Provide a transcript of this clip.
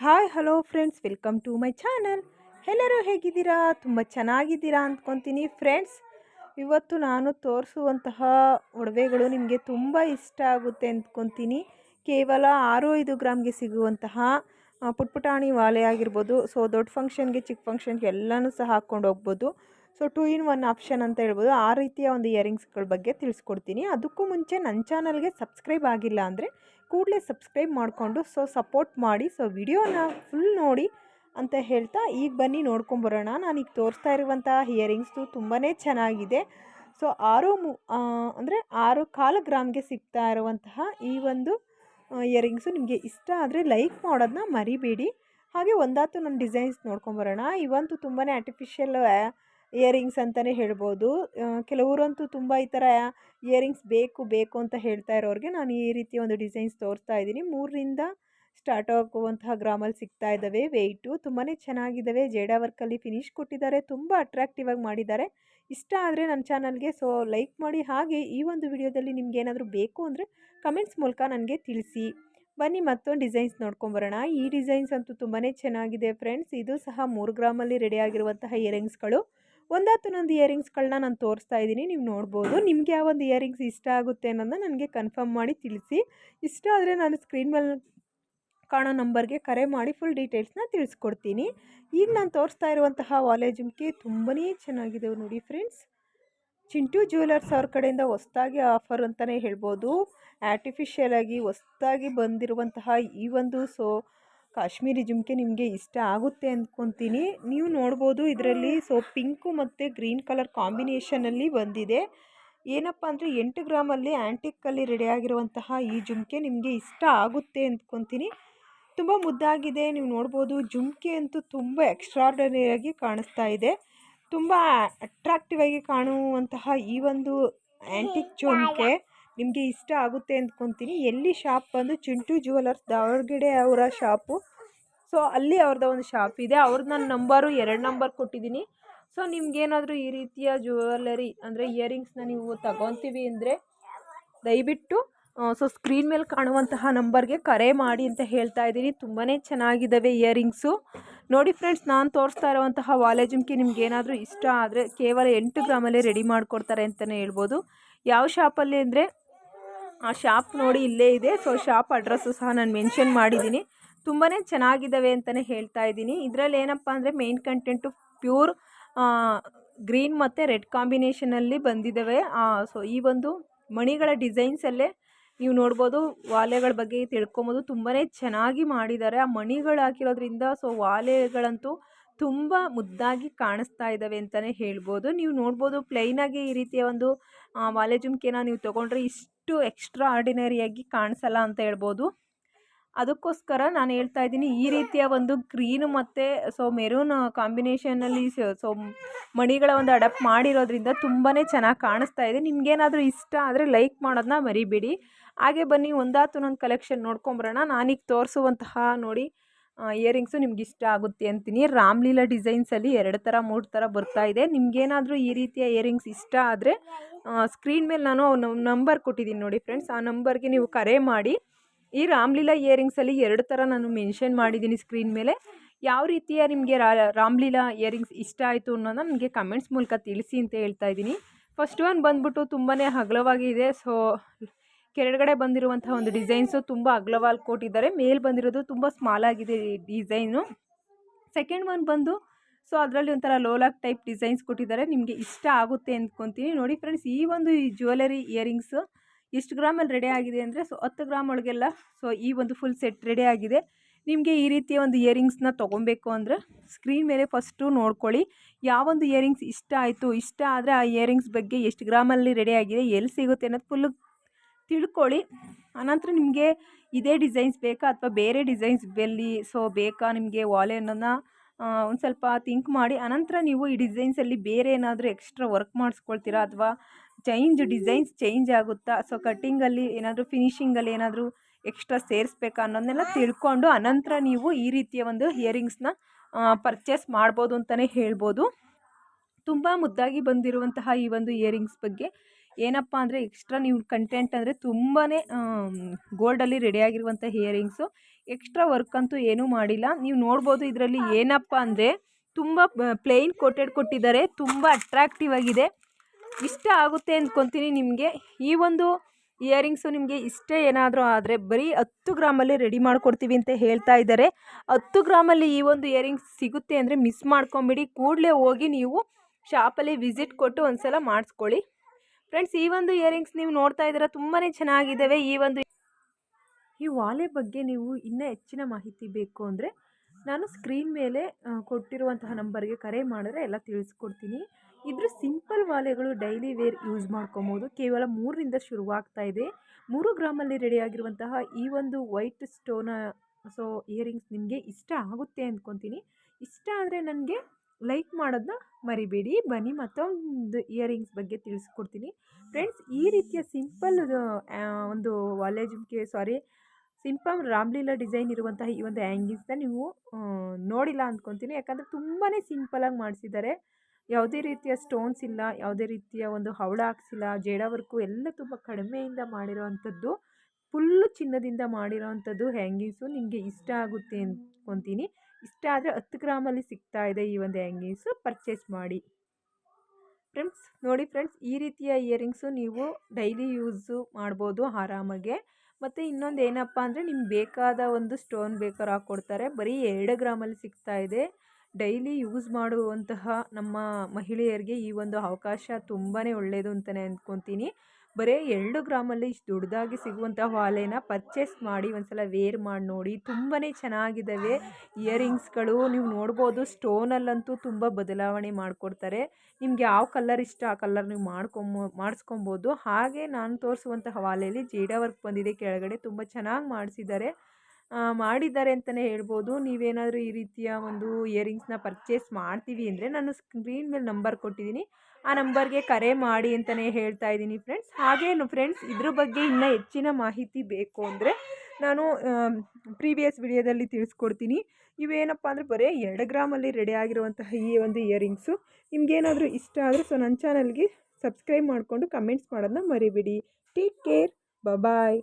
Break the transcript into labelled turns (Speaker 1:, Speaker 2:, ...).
Speaker 1: Hi hello friends welcome to my channel ಎಲ್ಲರೂ ಹೇಗಿದ್ದೀರಾ? ತುಂಬ ಚೆನ್ನಾಗಿದ್ದೀರಾ ಅಂದ್ಕೊತೀನಿ ಫ್ರೆಂಡ್ಸ್ ಇವತ್ತು ನಾನು ತೋರಿಸುವಂತಹ ಒಡವೆಗಳು ನಿಮಗೆ ತುಂಬ ಇಷ್ಟ ಆಗುತ್ತೆ ಅಂದ್ಕೊತೀನಿ. ಕೇವಲ ಆರು ಐದು ಗ್ರಾಮ್ಗೆ ಸಿಗುವಂತಹ ಪುಟ್ಪುಟಾಣಿ ವಾಲೆ ಆಗಿರ್ಬೋದು ಸೊ ದೊಡ್ಡ ಫಂಕ್ಷನ್ಗೆ ಚಿಕ್ಕ ಫಂಕ್ಷನ್ಗೆ ಎಲ್ಲನೂ ಸಹ ಹಾಕ್ಕೊಂಡು ಹೋಗ್ಬೋದು. So two in one option ಅಂತ ಹೇಳ್ಬೋದು. ಆ ರೀತಿಯ ಒಂದು ಇಯರಿಂಗ್ಸ್ಗಳ ಬಗ್ಗೆ ತಿಳಿಸ್ಕೊಡ್ತೀನಿ. ಅದಕ್ಕೂ ಮುಂಚೆ ನನ್ನ ಚಾನಲ್ಗೆ ಸಬ್ಸ್ಕ್ರೈಬ್ ಆಗಿಲ್ಲ ಅಂದರೆ ಕೂಡಲೇ ಸಬ್ಸ್ಕ್ರೈಬ್ ಮಾಡಿಕೊಂಡು, ಸೊ ಸಪೋರ್ಟ್ ಮಾಡಿ, ಸೊ ವಿಡಿಯೋನ ಫುಲ್ ನೋಡಿ ಅಂತ ಹೇಳ್ತಾ ಈಗ ಬನ್ನಿ ನೋಡ್ಕೊಂಬರೋಣ. ನಾನೀಗ ತೋರಿಸ್ತಾ ಇರುವಂಥ ಹಿಯರಿಂಗ್ಸು ತುಂಬಾ ಚೆನ್ನಾಗಿದೆ. ಸೊ ಆರು ಮು ಅಂದರೆ ಆರು ಕಾಲು ಗ್ರಾಮ್ಗೆ ಸಿಗ್ತಾ ಇರುವಂತಹ ಈ ಒಂದು ಇಯರಿಂಗ್ಸು ನಿಮಗೆ ಇಷ್ಟ ಆದರೆ ಲೈಕ್ ಮಾಡೋದನ್ನ ಮರಿಬೇಡಿ. ಹಾಗೆ ಒಂದಾತು ನನ್ನ ಡಿಸೈನ್ಸ್ ನೋಡ್ಕೊಂಬರೋಣ. ಇವಂತೂ ತುಂಬಾ ಆರ್ಟಿಫಿಷಿಯಲ್ ಇಯರಿಂಗ್ಸ್ ಅಂತಲೇ ಹೇಳ್ಬೋದು. ಕೆಲವರಂತೂ ತುಂಬ ಈ ಥರ ಇಯರಿಂಗ್ಸ್ ಬೇಕು ಬೇಕು ಅಂತ ಹೇಳ್ತಾ ಇರೋರಿಗೆ ನಾನು ಈ ರೀತಿ ಒಂದು ಡಿಸೈನ್ಸ್ ತೋರಿಸ್ತಾ ಇದ್ದೀನಿ. ಮೂರರಿಂದ ಸ್ಟಾರ್ಟ್ ಆಗುವಂತಹ ಗ್ರಾಮಲ್ಲಿ ಸಿಗ್ತಾ ಇದ್ದಾವೆ ವೆಯ್ಟು ತುಂಬಾ ಚೆನ್ನಾಗಿದ್ದಾವೆ. ಜೇಡಾ ವರ್ಕಲ್ಲಿ ಫಿನಿಶ್ ಕೊಟ್ಟಿದ್ದಾರೆ. ತುಂಬ ಅಟ್ರಾಕ್ಟಿವ್ ಆಗಿ ಮಾಡಿದ್ದಾರೆ. ಇಷ್ಟ ಆದರೆ ನನ್ನ ಚಾನಲ್ಗೆ ಸೊ ಲೈಕ್ ಮಾಡಿ. ಹಾಗೆ ಈ ಒಂದು ವಿಡಿಯೋದಲ್ಲಿ ನಿಮ್ಗೆ ಏನಾದರೂ ಬೇಕು ಅಂದರೆ ಕಮೆಂಟ್ಸ್ ಮೂಲಕ ನನಗೆ ತಿಳಿಸಿ. ಬನ್ನಿ ಮತ್ತೊಂದು ಡಿಸೈನ್ಸ್ ನೋಡ್ಕೊಂಬರೋಣ. ಈ ಡಿಸೈನ್ಸ್ ಅಂತೂ ತುಂಬಾ ಚೆನ್ನಾಗಿದೆ ಫ್ರೆಂಡ್ಸ್ ಇದು ಸಹ ಮೂರು ಗ್ರಾಮಲ್ಲಿ ರೆಡಿ ಆಗಿರುವಂತಹ ಇಯರಿಂಗ್ಸ್ಗಳು. ಒಂದಾತನೊಂದು ಇಯರಿಂಗ್ಸ್ಗಳನ್ನ ನಾನು ತೋರಿಸ್ತಾ ಇದ್ದೀನಿ, ನೀವು ನೋಡ್ಬೋದು. ನಿಮಗೆ ಯಾವ ಒಂದು ಇಯರಿಂಗ್ಸ್ ಇಷ್ಟ ಆಗುತ್ತೆ ಅನ್ನೋದನ್ನ ನನಗೆ ಕನ್ಫರ್ಮ್ ಮಾಡಿ ತಿಳಿಸಿ. ಇಷ್ಟ ಆದರೆ ನಾನು ಸ್ಕ್ರೀನ್ ಮೇಲೆ ಕಾಣೋ ನಂಬರ್ಗೆ ಕರೆ ಮಾಡಿ ಫುಲ್ ಡೀಟೇಲ್ಸ್ನ ತಿಳಿಸ್ಕೊಡ್ತೀನಿ. ಈಗ ನಾನು ತೋರಿಸ್ತಾ ಇರುವಂತಹ ವಾಲೆ ಜುಮ್ಕಿ ತುಂಬಾ ಚೆನ್ನಾಗಿದೆ ನೋಡಿ ಫ್ರೆಂಡ್ಸ್. ಚಿಂಟು ಜ್ಯುವೆಲರ್ಸ್ ಅವ್ರ ಕಡೆಯಿಂದ ಹೊಸ್ದಾಗಿ ಆಫರ್ ಅಂತಲೇ ಹೇಳ್ಬೋದು. ಆರ್ಟಿಫಿಷಿಯಲ್ ಆಗಿ ಹೊಸ್ದಾಗಿ ಬಂದಿರುವಂತಹ ಈ ಒಂದು ಸೊ ಕಾಶ್ಮೀರಿ ಜುಮ್ಕೆ ನಿಮಗೆ ಇಷ್ಟ ಆಗುತ್ತೆ ಅಂದ್ಕೊತೀನಿ ನೀವು ನೋಡ್ಬೋದು ಇದರಲ್ಲಿ ಸೊ ಪಿಂಕು ಮತ್ತು ಗ್ರೀನ್ ಕಲರ್ ಕಾಂಬಿನೇಷನಲ್ಲಿ ಬಂದಿದೆ. ಏನಪ್ಪ ಅಂದರೆ ಎಂಟು ಗ್ರಾಮಲ್ಲಿ ಆ್ಯಂಟಿಕ್ಕಲ್ಲಿ ರೆಡಿಯಾಗಿರುವಂತಹ ಈ ಜುಮ್ಕೆ ನಿಮಗೆ ಇಷ್ಟ ಆಗುತ್ತೆ ಅಂದ್ಕೊತೀನಿ ತುಂಬ ಮುದ್ದಾಗಿದೆ ನೀವು ನೋಡ್ಬೋದು. ಜುಮ್ಕೆ ಅಂತೂ ತುಂಬ ಎಕ್ಸ್ಟ್ರಾರ್ಡನರಿಯಾಗಿ ಕಾಣಿಸ್ತಾ ಇದೆ. ತುಂಬ ಅಟ್ರಾಕ್ಟಿವ್ ಆಗಿ ಕಾಣುವಂತಹ ಈ ಒಂದು ಆ್ಯಂಟಿಕ್ ಜುಮ್ಕೆ. ನಿಮಗೆ ಇಷ್ಟ ಆಗುತ್ತೆ ಅಂದ್ಕೊತೀನಿ ಎಲ್ಲಿ ಶಾಪ್ ಬಂದು ಚಿಂಟು ಜ್ಯುವೆಲರ್ಸ್ ದಾವಣಗೆರೆ ಅವರ ಶಾಪು ಸೊ ಅಲ್ಲಿ ಅವ್ರದ್ದು ಒಂದು ಶಾಪ್ ಇದೆ. ಅವ್ರದ್ದು ನನ್ನ ನಂಬರು ಎರಡು ನಂಬರ್ ಕೊಟ್ಟಿದ್ದೀನಿ ಸೊ ನಿಮ್ಗೇನಾದರೂ ಈ ರೀತಿಯ ಜ್ಯುವೆಲರಿ ಅಂದರೆ ಇಯರಿಂಗ್ಸ್ನ ನೀವು ತಗೊತೀವಿ ಅಂದರೆ ದಯವಿಟ್ಟು ಸೊ ಸ್ಕ್ರೀನ್ ಮೇಲೆ ಕಾಣುವಂತಹ ನಂಬರ್ಗೆ ಕರೆ ಮಾಡಿ ಅಂತ ಹೇಳ್ತಾ ಇದ್ದೀನಿ. ತುಂಬಾ ಚೆನ್ನಾಗಿದ್ದಾವೆ ಇಯರಿಂಗ್ಸು ನೋಡಿ ಫ್ರೆಂಡ್ಸ್ ನಾನು ತೋರಿಸ್ತಾ ಇರುವಂತಹ ವಾಲೆ ಜುಮ್ಕಿ ನಿಮ್ಗೆ ಏನಾದರೂ ಇಷ್ಟ ಆದರೆ ಕೇವಲ ಎಂಟು ಗ್ರಾಮಲ್ಲೇ ರೆಡಿ ಮಾಡಿಕೊಡ್ತಾರೆ ಅಂತಲೇ ಹೇಳ್ಬೋದು. ಯಾವ ಶಾಪಲ್ಲಿ ಅಂದರೆ ಆ ಶಾಪ್ ನೋಡಿ ಇಲ್ಲೇ ಇದೆ. ಸೊ ಶಾಪ್ ಅಡ್ರೆಸ್ಸು ಸಹ ನಾನು ಮೆನ್ಷನ್ ಮಾಡಿದ್ದೀನಿ ತುಂಬಾ ಚೆನ್ನಾಗಿದ್ದಾವೆ ಅಂತಲೇ ಹೇಳ್ತಾ ಇದ್ದೀನಿ ಇದರಲ್ಲಿ ಏನಪ್ಪ ಅಂದರೆ ಮೇನ್ ಕಂಟೆಂಟು ಪ್ಯೂರ್ ಗ್ರೀನ್ ಮತ್ತು ರೆಡ್ ಕಾಂಬಿನೇಷನಲ್ಲಿ ಬಂದಿದ್ದಾವೆ ಸೊ ಈ ಒಂದು ಮಣಿಗಳ ಡಿಸೈನ್ಸಲ್ಲೇ ನೀವು ನೋಡ್ಬೋದು, ವಾಲೆಗಳ ಬಗ್ಗೆ ತಿಳ್ಕೊಬೋದು. ತುಂಬಾ ಚೆನ್ನಾಗಿ ಮಾಡಿದ್ದಾರೆ ಆ ಮಣಿಗಳು ಹಾಕಿರೋದ್ರಿಂದ ಸೊ ವಾಲೆಗಳಂತೂ ತುಂಬ ಮುದ್ದಾಗಿ ಕಾಣಿಸ್ತಾ ಇದ್ದಾವೆ ಅಂತಲೇ ಹೇಳ್ಬೋದು. ನೀವು ನೋಡ್ಬೋದು ಪ್ಲೈನಾಗಿ ಈ ರೀತಿಯ ಒಂದು ವಾಲೆ ಜುಮ್ಕೆನ ನೀವು ತೊಗೊಂಡ್ರೆ ಇಷ್ಟು ಎಕ್ಸ್ಟ್ರಾ ಆರ್ಡಿನರಿಯಾಗಿ ಕಾಣಿಸಲ್ಲ ಅಂತ ಹೇಳ್ಬೋದು. ಅದಕ್ಕೋಸ್ಕರ ನಾನು ಹೇಳ್ತಾ ಇದ್ದೀನಿ, ಈ ರೀತಿಯ ಒಂದು ಗ್ರೀನು ಮತ್ತು ಸೊ ಮೆರೂನ್ ಕಾಂಬಿನೇಷನಲ್ಲಿ ಸೊ ಮಣಿಗಳ ಒಂದು ಅಡಪ್ಟ್ ಮಾಡಿರೋದ್ರಿಂದ ತುಂಬಾ ಚೆನ್ನಾಗಿ ಕಾಣಿಸ್ತಾ ಇದೆ. ನಿಮಗೇನಾದರೂ ಇಷ್ಟ ಆದರೆ ಲೈಕ್ ಮಾಡೋದನ್ನ ಮರಿಬೇಡಿ. ಹಾಗೆ ಬನ್ನಿ, ಒಂದಾತು ನನ್ನ ಕಲೆಕ್ಷನ್ ನೋಡ್ಕೊಂಬರೋಣ ನಾನೀಗ ತೋರಿಸುವಂತಹ ನೋಡಿ ಇಯರಿಂಗ್ಸು ನಿಮ್ಗೆ ಇಷ್ಟ ಆಗುತ್ತೆ ಅಂತೀನಿ. ರಾಮ್ಲೀಲಾ ಡಿಸೈನ್ಸಲ್ಲಿ ಎರಡು ಥರ ಮೂರು ಥರ ಬರ್ತಾ ಇದೆ. ನಿಮ್ಗೇನಾದರೂ ಈ ರೀತಿಯ ಇಯರಿಂಗ್ಸ್ ಇಷ್ಟ ಆದರೆ ಸ್ಕ್ರೀನ್ ಮೇಲೆ ನಾನು ನಂಬರ್ ಕೊಟ್ಟಿದ್ದೀನಿ ನೋಡಿ ಫ್ರೆಂಡ್ಸ್ ಆ ನಂಬರ್ಗೆ ನೀವು ಕರೆ ಮಾಡಿ. ಈ ರಾಮ್ಲೀಲಾ ಇಯರಿಂಗ್ಸಲ್ಲಿ ಎರಡು ಥರ ನಾನು ಮೆನ್ಷನ್ ಮಾಡಿದ್ದೀನಿ ಸ್ಕ್ರೀನ್ ಮೇಲೆ. ಯಾವ ರೀತಿಯ ನಿಮಗೆ ರಾಮ್ಲೀಲಾ ಇಯರಿಂಗ್ಸ್ ಇಷ್ಟ ಆಯಿತು ಅನ್ನೋದನ್ನ ನನಗೆ ಕಮೆಂಟ್ಸ್ ಮೂಲಕ ತಿಳಿಸಿ ಅಂತ ಹೇಳ್ತಾ ಇದ್ದೀನಿ. ಫಸ್ಟ್ ಒನ್ ಬಂದ್ಬಿಟ್ಟು ತುಂಬಾ ಅಗಲವಾಗಿದೆ ಸೊ ಕೆಳಗಡೆ ಬಂದಿರುವಂತಹ ಒಂದು ಡಿಸೈನ್ಸು ತುಂಬ ಕೋಟ್ ಕೊಟ್ಟಿದ್ದಾರೆ ಮೇಲೆ ಬಂದಿರೋದು ತುಂಬ ಸ್ಮಾಲ್ ಆಗಿದೆ ಈ ಡಿಸೈನು. ಸೆಕೆಂಡ್ ಒನ್ ಬಂದು, ಸೊ ಅದರಲ್ಲಿ ಒಂಥರ ಲೋಲಾಕ್ ಟೈಪ್ ಡಿಸೈನ್ಸ್ ಕೊಟ್ಟಿದ್ದಾರೆ. ನಿಮಗೆ ಇಷ್ಟ ಆಗುತ್ತೆ ಅಂದ್ಕೊತೀನಿ ನೋಡಿ ಫ್ರೆಂಡ್ಸ್, ಈ ಒಂದು ಈ ಜ್ಯುವೆಲರಿ ಇಯರಿಂಗ್ಸು ಎಷ್ಟು ಗ್ರಾಮಲ್ಲಿ ರೆಡಿ ಆಗಿದೆ ಅಂದರೆ, ಸೊ ಹತ್ತು ಗ್ರಾಮ್ ಒಳಗೆಲ್ಲ, ಸೊ ಈ ಒಂದು ಫುಲ್ ಸೆಟ್ ರೆಡಿ ಆಗಿದೆ. ನಿಮಗೆ ಈ ರೀತಿಯ ಒಂದು ಇಯರಿಂಗ್ಸ್ನ ತೊಗೊಬೇಕು ಅಂದರೆ ಸ್ಕ್ರೀನ್ ಮೇಲೆ ಫಸ್ಟು ನೋಡ್ಕೊಳ್ಳಿ. ಯಾವೊಂದು ಇಯರಿಂಗ್ಸ್ ಇಷ್ಟ ಆಯಿತು, ಇಷ್ಟ ಆದರೆ ಆ ಇಯರಿಂಗ್ಸ್ ಬಗ್ಗೆ ಎಷ್ಟು ಗ್ರಾಮಲ್ಲಿ ರೆಡಿ ಆಗಿದೆ, ಎಲ್ಲಿ ಸಿಗುತ್ತೆ ಅನ್ನೋದು ಫುಲ್ಲು ತಿಳ್ಕೊಳ್ಳಿ. ಆನಂತರ ನಿಮಗೆ ಇದೇ ಡಿಸೈನ್ಸ್ ಬೇಕಾ ಅಥವಾ ಬೇರೆ ಡಿಸೈನ್ಸ್ ಬೆಲ್ಲಿ ಸೊ ಬೇಕಾ ನಿಮಗೆ ವಾಲೆ ಅನ್ನೋದನ್ನ ಒಂದು ಸ್ವಲ್ಪ ಥಿಂಕ್ ಮಾಡಿ. ಅನಂತರ ನೀವು ಈ ಡಿಸೈನ್ಸಲ್ಲಿ ಬೇರೆ ಏನಾದರೂ ಎಕ್ಸ್ಟ್ರಾ ವರ್ಕ್ ಮಾಡಿಸ್ಕೊಳ್ತೀರಾ ಅಥವಾ ಚೇಂಜ್ ಡಿಸೈನ್ಸ್ ಚೇಂಜ್ ಆಗುತ್ತಾ? ಸೊ ಕಟ್ಟಿಂಗಲ್ಲಿ ಏನಾದರೂ ಫಿನಿಷಿಂಗಲ್ಲಿ ಏನಾದರೂ ಎಕ್ಸ್ಟ್ರಾ ಸೇರಿಸ್ಬೇಕಾ ಅನ್ನೋದನ್ನೆಲ್ಲ ತಿಳ್ಕೊಂಡು ಅನಂತರ ನೀವು ಈ ರೀತಿಯ ಒಂದು ಇಯರಿಂಗ್ಸ್ನ ಪರ್ಚೇಸ್ ಮಾಡ್ಬೋದು ಅಂತಲೇ ಹೇಳ್ಬೋದು. ತುಂಬ ಮುದ್ದಾಗಿ ಬಂದಿರುವಂತಹ ಈ ಒಂದು ಇಯರಿಂಗ್ಸ್ ಬಗ್ಗೆ ಏನಪ್ಪ ಅಂದರೆ ಎಕ್ಸ್ಟ್ರಾ ನೀವು ಕಂಟೆಂಟ್ ಅಂದರೆ ತುಂಬಾ ಗೋಲ್ಡಲ್ಲಿ ರೆಡಿಯಾಗಿರುವಂಥ ಹಿಯರಿಂಗ್ಸು ಎಕ್ಸ್ಟ್ರಾ ವರ್ಕ್ ಅಂತೂ ಏನೂ ಮಾಡಿಲ್ಲ. ನೀವು ನೋಡ್ಬೋದು ಇದರಲ್ಲಿ ಏನಪ್ಪ ಅಂದರೆ ತುಂಬ ಪ್ಲೇನ್ ಕೋಟೆಡ್ ಕೊಟ್ಟಿದ್ದಾರೆ, ತುಂಬ ಅಟ್ರಾಕ್ಟಿವ್ ಆಗಿದೆ. ಇಷ್ಟ ಆಗುತ್ತೆ ಅಂದ್ಕೊತೀನಿ ನಿಮಗೆ. ಈ ಒಂದು ಇಯರಿಂಗ್ಸು ನಿಮಗೆ ಇಷ್ಟ ಏನಾದರೂ ಆದರೆ ಬರೀ ಹತ್ತು ಗ್ರಾಮಲ್ಲಿ ರೆಡಿ ಮಾಡಿಕೊಡ್ತೀವಿ ಅಂತ ಹೇಳ್ತಾ ಇದ್ದಾರೆ. ಹತ್ತು ಗ್ರಾಮಲ್ಲಿ ಈ ಒಂದು ಇಯರಿಂಗ್ಸ್ ಸಿಗುತ್ತೆ ಅಂದರೆ ಮಿಸ್ ಮಾಡ್ಕೊಂಬಿಡಿ. ಕೂಡಲೇ ಹೋಗಿ ನೀವು ಶಾಪಲ್ಲಿ ವಿಸಿಟ್ ಕೊಟ್ಟು ಒಂದು ಸಲ ಮಾಡಿಸ್ಕೊಳ್ಳಿ. ಫ್ರೆಂಡ್ಸ್ ಈ ಒಂದು ಇಯರಿಂಗ್ಸ್ ನೀವು ನೋಡ್ತಾ ಇದ್ದೀರಾ ತುಂಬಾ ಚೆನ್ನಾಗಿದ್ದಾವೆ. ಈ ಒಂದು ಈ ವಾಲೆ ಬಗ್ಗೆ ನೀವು ಇನ್ನೂ ಹೆಚ್ಚಿನ ಮಾಹಿತಿ ಬೇಕು ಅಂದರೆ ನಾನು ಸ್ಕ್ರೀನ್ ಮೇಲೆ ಕೊಟ್ಟಿರುವಂತಹ ನಂಬರ್ಗೆ ಕರೆ ಮಾಡಿದ್ರೆ ಎಲ್ಲ ತಿಳಿಸ್ಕೊಡ್ತೀನಿ. ಇದ್ರ ಸಿಂಪಲ್ ವಾಲೆಗಳು ಡೈಲಿ ವೇರ್ ಯೂಸ್ ಮಾಡ್ಕೊಬೋದು. ಕೇವಲ ಮೂರರಿಂದ ಶುರುವಾಗ್ತಾ ಇದೆ. ಮೂರು ಗ್ರಾಮಲ್ಲಿ ರೆಡಿಯಾಗಿರುವಂತಹ ಈ ಒಂದು ವೈಟ್ ಸ್ಟೋನ ಸೊ ಇಯರಿಂಗ್ಸ್ ನಿಮಗೆ ಇಷ್ಟ ಆಗುತ್ತೆ ಅಂದ್ಕೊತೀನಿ. ಇಷ್ಟ ಆದರೆ ನನಗೆ ಲೈಕ್ ಮಾಡೋದನ್ನ ಮರಿಬೇಡಿ. ಬನ್ನಿ ಮತ್ತೊಂದು ಇಯರಿಂಗ್ಸ್ ಬಗ್ಗೆ ತಿಳಿಸ್ಕೊಡ್ತೀನಿ. ಫ್ರೆಂಡ್ಸ್, ಈ ರೀತಿಯ ಸಿಂಪಲ್ ಒಂದು ವಾಲೇಜ್ಗೆ ಸಾರಿ, ಸಿಂಪಲ್ ರಾಮ್ಲೀಲಾ ಡಿಸೈನ್ ಇರುವಂತಹ ಈ ಒಂದು ಹ್ಯಾಂಗಿಂಗ್ಸ್ನ ನೀವು ನೋಡಿಲ್ಲ ಅಂದ್ಕೊತೀನಿ. ಯಾಕಂದರೆ ತುಂಬಾ ಸಿಂಪಲಾಗಿ ಮಾಡಿಸಿದ್ದಾರೆ. ಯಾವುದೇ ರೀತಿಯ ಸ್ಟೋನ್ಸ್ ಇಲ್ಲ, ಯಾವುದೇ ರೀತಿಯ ಒಂದು ಹವಳ ಹಾಕ್ಸಿಲ್ಲ, ಜೇಡ ವರ್ಕು ಎಲ್ಲ ತುಂಬ ಕಡಿಮೆಯಿಂದ ಮಾಡಿರೋವಂಥದ್ದು, ಫುಲ್ಲು ಚಿನ್ನದಿಂದ ಮಾಡಿರೋವಂಥದ್ದು ಹ್ಯಾಂಗಿಂಗ್ಸು ನಿಮಗೆ ಇಷ್ಟ ಆಗುತ್ತೆ ಅಂದ್ಕೊತೀನಿ. ಇಷ್ಟ ಆದರೆ ಹತ್ತು ಗ್ರಾಮಲ್ಲಿ ಸಿಗ್ತಾ ಇದೆ ಈ ಒಂದು ಹ್ಯಾಂಗಿಂಗ್ಸು ಪರ್ಚೇಸ್ ಮಾಡಿ. ಫ್ರೆಂಡ್ಸ್, ನೋಡಿ ಫ್ರೆಂಡ್ಸ್, ಈ ರೀತಿಯ ಇಯರಿಂಗ್ಸು ನೀವು ಡೈಲಿ ಯೂಸು ಮಾಡ್ಬೋದು ಆರಾಮಾಗೆ. ಮತ್ತು ಇನ್ನೊಂದು ಏನಪ್ಪ ಅಂದರೆ ನಿಮ್ಗೆ ಬೇಕಾದ ಒಂದು ಸ್ಟೋನ್ ಬೇಕಾದ್ರೆ ಹಾಕ್ಕೊಡ್ತಾರೆ ಬರೀ ಎರಡು ಗ್ರಾಮಲ್ಲಿ ಸಿಗ್ತಾ ಇದೆ. ಡೈಲಿ ಯೂಸ್ ಮಾಡುವಂತಹ ನಮ್ಮ ಮಹಿಳೆಯರಿಗೆ ಈ ಒಂದು ಅವಕಾಶ ತುಂಬಾ ಒಳ್ಳೆಯದು ಅಂತಲೇ ಅಂದ್ಕೊತೀನಿ. ಬರೀ ಎರಡು ಗ್ರಾಮಲ್ಲಿ ಇಷ್ಟು ದೊಡ್ಡದಾಗಿ ಸಿಗುವಂಥ ಹಾಲೆನ ಪರ್ಚೇಸ್ ಮಾಡಿ ಒಂದ್ಸಲ ವೇರ್ ಮಾಡಿ ನೋಡಿ ತುಂಬಾ ಚೆನ್ನಾಗಿದ್ದಾವೆ ಇಯರಿಂಗ್ಸ್ಗಳು ನೀವು ನೋಡ್ಬೋದು ಸ್ಟೋನಲ್ಲಂತೂ ತುಂಬ ಬದಲಾವಣೆ ಮಾಡಿಕೊಡ್ತಾರೆ. ನಿಮ್ಗೆ ಯಾವ ಕಲರ್ ಇಷ್ಟ ಆ ಕಲರ್ ನೀವು ಮಾಡ್ಕೊಂಬೋ ಮಾಡಿಸ್ಕೊಬೋದು. ಹಾಗೆ ನಾನು ತೋರಿಸುವಂತಹ ವಾಲೆಯಲ್ಲಿ ಜೇಡ ವರ್ಕ್ ಬಂದಿದೆ ಕೆಳಗಡೆ ತುಂಬ ಚೆನ್ನಾಗಿ ಮಾಡಿಸಿದ್ದಾರೆ. ಮಾಡಿದ್ದಾರೆ ಅಂತಲೇ ಹೇಳ್ಬೋದು. ನೀವೇನಾದರೂ ಈ ರೀತಿಯ ಒಂದು ಇಯರಿಂಗ್ಸ್ನ ಪರ್ಚೇಸ್ ಮಾಡ್ತೀವಿ ಅಂದರೆ ನಾನು ಸ್ಕ್ರೀನ್ ಮೇಲೆ ನಂಬರ್ ಕೊಟ್ಟಿದ್ದೀನಿ. ಆ ನಂಬರ್ಗೆ ಕರೆ ಮಾಡಿ ಅಂತಲೇ ಹೇಳ್ತಾ ಇದ್ದೀನಿ ಫ್ರೆಂಡ್ಸ್. ಹಾಗೇನು ಫ್ರೆಂಡ್ಸ್, ಇದ್ರ ಬಗ್ಗೆ ಇನ್ನೂ ಹೆಚ್ಚಿನ ಮಾಹಿತಿ ಬೇಕು ಅಂದರೆ ನಾನು ಪ್ರೀವಿಯಸ್ ವಿಡಿಯೋದಲ್ಲಿ ತಿಳಿಸ್ಕೊಡ್ತೀನಿ. ಇವೇನಪ್ಪ ಅಂದರೆ ಬರೀ ಎರಡು ಗ್ರಾಮಲ್ಲಿ ರೆಡಿ ಆಗಿರುವಂತಹ ಈ ಒಂದು ಇಯರಿಂಗ್ಸು ನಿಮಗೇನಾದರೂ ಇಷ್ಟ ಆದರೆ ಸೊ ನನ್ನ ಚಾನಲ್ಗೆ ಸಬ್ಸ್ಕ್ರೈಬ್ ಮಾಡಿಕೊಂಡು ಕಮೆಂಟ್ಸ್ ಮಾಡೋದನ್ನ ಮರಿಬೇಡಿ. Take care bye